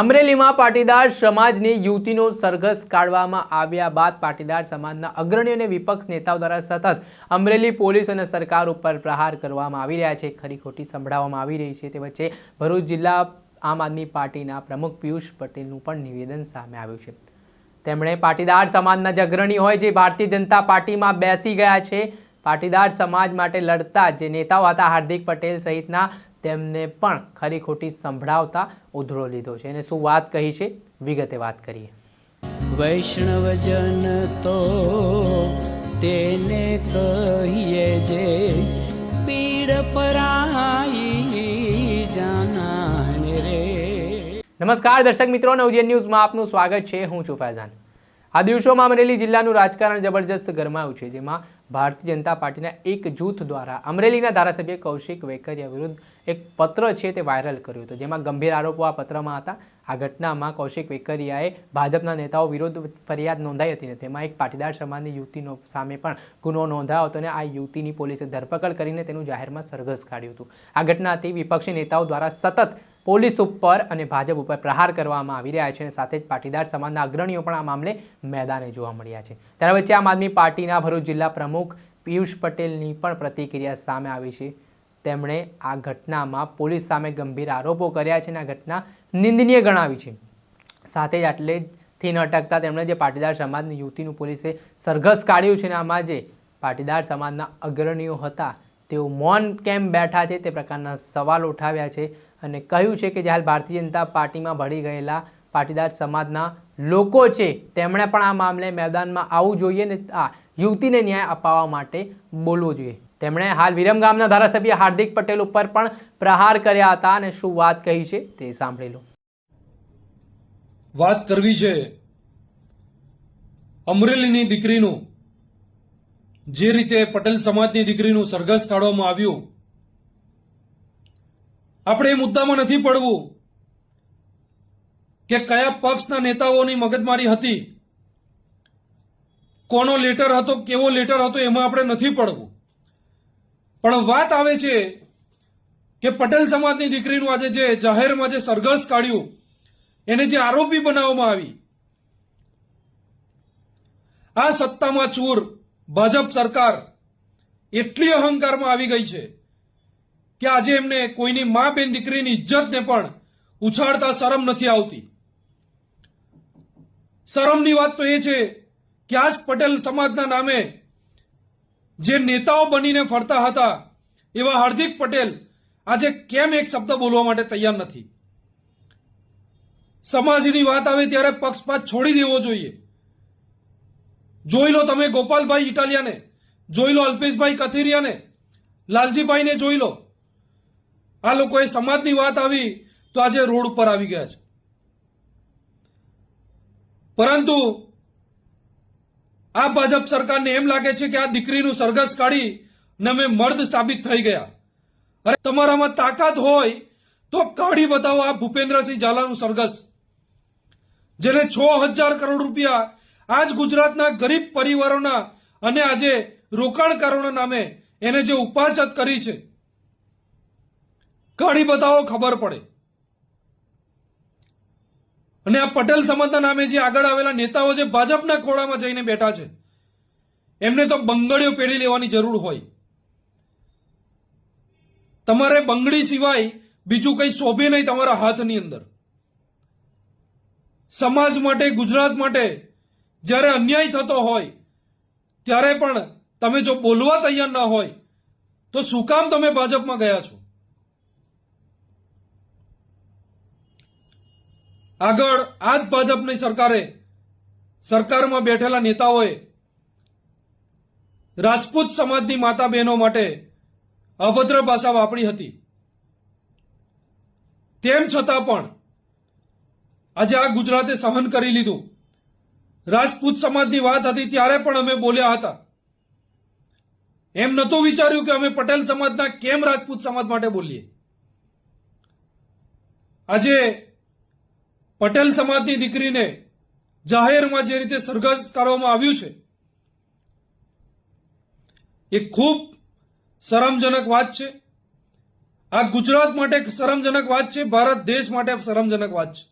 અમરેલીમાં પાટીદાર સમાજની યુવતીનો સરઘસ કાઢવામાં આવ્યા બાદ પાટીદાર સમાજના અગ્રણી અને વિપક્ષ નેતાઓ દ્વારા સતત અમરેલી પોલીસ અને સરકાર ઉપર પ્રહાર કરવામાં આવી રહ્યા છે. ખરી ખોટી સંભળાવવામાં આવી રહી છે. તે વચ્ચે ભરૂચ જિલ્લા આમ આદમી પાર્ટીના પ્રમુખ પિયુષ પટેલનું પણ નિવેદન સામે આવ્યું છે. તેમણે પાટીદાર સમાજના જ અગ્રણી હોય જે ભારતીય જનતા પાર્ટીમાં બેસી ગયા છે. પાટીદાર સમાજ માટે લડતા જે નેતાઓ હતા, હાર્દિક પટેલ સહિતના તેમને પણ ખરી ખોટી સંભળાવતા ઉધળો લીધો છે. અને શું વાત કહી છે? વિગતે વાત કરીએ. વૈષ્ણવજન તો તેને કહીએ જે પીડ પરાઈ જાનાને રે. નમસ્કાર દર્શક મિત્રો નવજીવન ન્યૂઝમાં આપનું સ્વાગત છે. હું છું ફૈઝાન. આ દિવસોમાં અમરેલી જિલ્લાનું રાજકારણ જબરજસ્ત ગરમાયું છે જેમાં ભારતીય જનતા પાર્ટીના એક જૂથ દ્વારા અમરેલીના ધારાસભ્ય કૌશિક વેકરિયા વિરુદ્ધ એક પત્ર છે તે વાયરલ કર્યું હતું, જેમાં ગંભીર આરોપો આ પત્રમાં હતા. આ ઘટનામાં કૌશિક વેકરિયાએ ભાજપના નેતાઓ વિરુદ્ધ ફરિયાદ નોંધાઈ હતી ને તેમાં એક પાટીદાર સમાજની યુવતીનો સામે પણ ગુનો નોંધાયો હતો અને આ યુવતીની પોલીસે ધરપકડ કરીને તેનું જાહેરમાં સરઘસ કાઢ્યું હતું. આ ઘટનાથી વિપક્ષી નેતાઓ દ્વારા સતત પોલીસ ઉપર અને ભાજપ ઉપર પ્રહાર કરવામાં આવી રહ્યા છે અને સાથે જ પાટીદાર સમાજના અગ્રણીઓ પણ આ મામલે મેદાને જોવા મળ્યા છે. ત્યારે વચ્ચે આમ આદમી પાર્ટીના ભરૂચ જિલ્લા પ્રમુખ પિયુષ પટેલની પણ પ્રતિક્રિયા સામે આવી છે. તેમણે આ ઘટનામાં પોલીસ સામે ગંભીર આરોપો કર્યા છે અને આ ઘટના નિંદનીય ગણાવી છે. સાથે જ આટલેથી ન અટકતા તેમણે જે પાટીદાર સમાજની યુવતીનું પોલીસે સરઘસ કાઢ્યું છે અને આમાં જે પાટીદાર સમાજના અગ્રણીઓ હતા, તેઓ મૌન કેમ બેઠા છે તે પ્રકારના સવાલ ઉઠાવ્યા છે. અને કહ્યું છે કે જે હાલ ભારતીય જનતા પાર્ટીમાં ભળી ગયેલા પાટીદાર સમાજના લોકો છે, તેમણે પણ આ મામલે મેદાનમાં આવવું જોઈએ ને આ યુવતીને ન્યાય અપાવવા માટે બોલવું જોઈએ. તેમણે હાલ વિરમગામના ધારાસભ્ય હાર્દિક પટેલ ઉપર પણ પ્રહાર કર્યા હતા અને શું વાત કહી છે તે સાંભળી લો. વાત કરવી છે. અમરેલીની દીકરીનું, જે રીતે પટેલ સમાજની દીકરીનું સરઘસ કાઢવામાં આવ્યું આપણે એ મુદ્દામાં નથી પડવું કે કયા પક્ષના નેતાઓની મગજમારી હતી. કોનો લેટર હતો, કેવો લેટર હતો, એમાં આપણે નથી પડવું. પણ વાત આવે છે કે પટેલ સમાજની દીકરીનું આજે જે જાહેરમાં જે સરઘસ કાઢ્યું, એને જે આરોપી બનાવવામાં આવી, આ સત્તામાં ચૂર ભાજપ સરકાર એટલી અહંકારમાં આવી ગઈ છે કે આજે એમને કોઈની મા બેન દીકરીની ઇજ્જતને પણ ઉછાળતા શરમ નથી આવતી. શરમની વાત તો એ છે કે આજ પટેલ સમાજના નામે જે નેતાઓ બનીને ફરતા હતા, એવા હાર્દિક પટેલ આજે કેમ એક શબ્દ બોલવા માટે તૈયાર નથી? સમાજની વાત આવે ત્યારે પક્ષપાત છોડી દેવો જોઈએ. જોઈ લો તમે ગોપાલભાઈ ઇટાલિયાને, જોઈ લો અલ્પેશભાઈ કથિરિયાને, લાલજીભાઈને જોઈ લો. આ લોકોએ સમાજની વાત આવી તો આજે રોડ ઉપર આવી ગયા છે. પરંતુ આ ભાજપ સરકારને એમ લાગે છે કે આ દીકરીનું સરઘસ કાઢી અમે મર્દ સાબિત થઈ ગયા. અરે તમારામાં તાકાત હોય તો કાઢી બતાવો આ ભૂપેન્દ્રસિંહ ઝાલાનું સરઘસ. જેને છ હજાર કરોડ રૂપિયા આજ ગુજરાતના ગરીબ પરિવારોના અને આજે રોકાણકારોના નામે એને જે ઉપાચત કરી છે કાઢી બતાવો ખબર પડે. અને આ પટેલ સમાજના નામે જે આગળ આવેલા નેતાઓ જે ભાજપના ખોળામાં જઈને બેઠા છે. એમને તો બંગડીઓ પેઢી લેવાની જરૂર હોય. તમારે બંગડી સિવાય બીજું કંઈ શોભે નહીં તમારા હાથની અંદર. સમાજ માટે, ગુજરાત માટે જ્યારે અન્યાય થતો હોય, ત્યારે પણ તમે જો બોલવા તૈયાર ન હોય, તો શું કામ તમે ભાજપમાં ગયા છો? આગળ આ જ ભાજપની સરકારે સરકારમાં બેઠેલા નેતાઓએ રાજપૂત સમાજની માતા બહેનો માટે અભદ્ર ભાષા વાપરી હતી. તેમ છતાં પણ આજે આ ગુજરાતે સહન કરી લીધું. રાજપૂત સમાજની વાત હતી ત્યારે પણ અમે બોલ્યા હતા. એમ નહોતું વિચાર્યું કે અમે પટેલ સમાજના કેમ રાજપૂત સમાજ માટે બોલીએ. આજે પટેલ સમાજની દીકરીને જાહેરમાં જે રીતે સરઘસ કરવામાં આવ્યું છે, એ ખૂબ શરમજનક વાત છે. આ ગુજરાત માટે શરમજનક વાત છે, ભારત દેશ માટે શરમજનક વાત છે.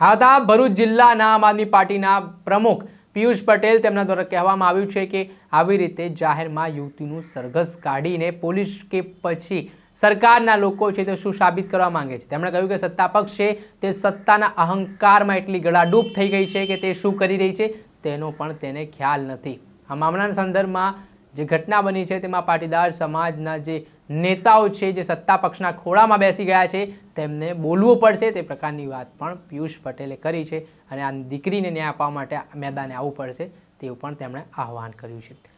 આ હતા ભરૂચ જિલ્લાના આમ આદમી પાર્ટીના પ્રમુખ પિયુષ પટેલ તેમના દ્વારા કહેવામાં આવ્યું છે કે આવી રીતે જાહેરમાં યુવતીનું સરઘસ કાઢીને પોલીસ કે પછી સરકારના લોકો છે તે શું સાબિત કરવા માંગે છે? તેમણે કહ્યું કે સત્તા પક્ષ છે તે સત્તાના અહંકારમાં એટલી ગળાડૂબ થઈ ગઈ છે કે તે શું કરી રહી છે? તેનો પણ તેને ખ્યાલ નથી. આ મામલાના સંદર્ભમાં જે ઘટના બની છે તેમાં પાટીદાર સમાજના જે નેતાઓ છે જે સત્તા પક્ષના ખોળામાં બેસી ગયા છે, તેમને બોલવું પડશે. તે પ્રકારની વાત પણ પિયુષ પટેલે કરી છે અને આ દીકરીને ન્યાય આપવા માટે મેદાને આવવું પડશે તેવું પણ તેમણે આહવાન કર્યું છે.